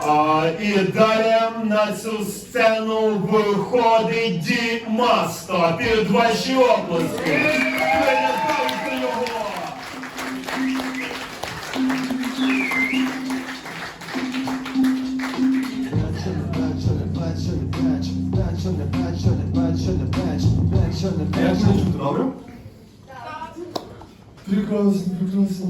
А, і далі на цю сцену виходить Дімасто під ваші оплески. Привітайте його! Мене чути, добре? Прекрасно, прекрасно.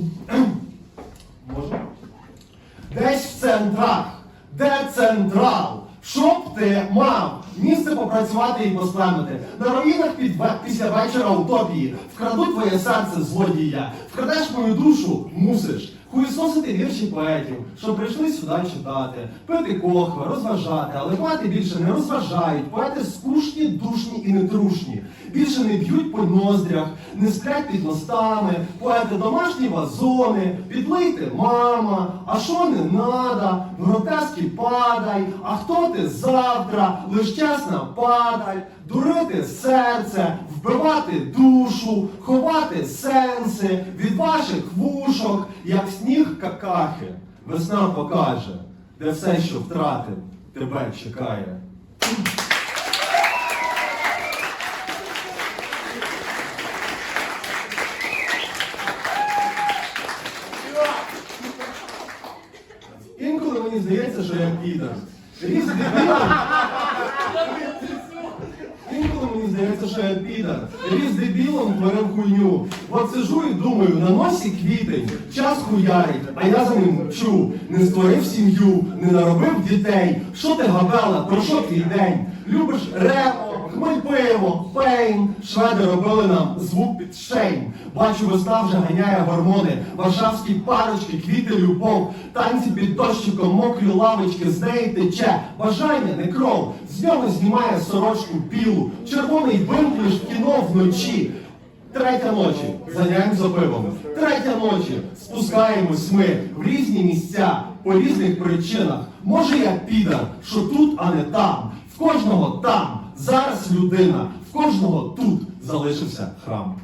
Десь в центрах, де централ, щоб ти мав місце попрацювати і посплемити. На руїнах під після вечора утопії вкрадуть твоє серце злодія, вкрадеш мою душу, мусиш. Хуїсосити вірші поетів, що прийшли сюди читати, пити кохви, розважати, але поети більше не розважають, поети скучні, душні і нетрушні. Більше не б'ють по ноздрях, не сплять під мостами, поети домашні вазони, підлийте мама, а що не надо, гротески падай, а хто ти завтра, лиш чесна падаль, дурити серце, вбивати душу, ховати сенси від ваших вушок, як сніг какахи. Весна покаже, де все, що втратив, тебе чекає. Інколи мені здається, що я підар. Різ дебілом. Інколи мені здається, що я підар. Різ дебілом творив хуйню. От сижу і думаю, на носі квітень, час хуярить, а я за ним мчу. Не створив сім'ю, не наробив дітей. Що ти габела, про що твій день? Любиш репо, хмель пиво, пейн. Шведи робили нам звук під шейн. Бачу, весна вже ганяє гормони. Варшавські парочки, квіти, любов, танці під дощиком, мокрі лавочки, з неї тече. Бажання не кров, з нього знімає сорочку білу. Червоний лиш в кіно вночі. Третя ночі занять за пивом. Третя ночі спускаємось ми в різні місця по різних причинах. Може я підар, що тут, а не там. Кожного там зараз людина, в кожного тут залишився храм.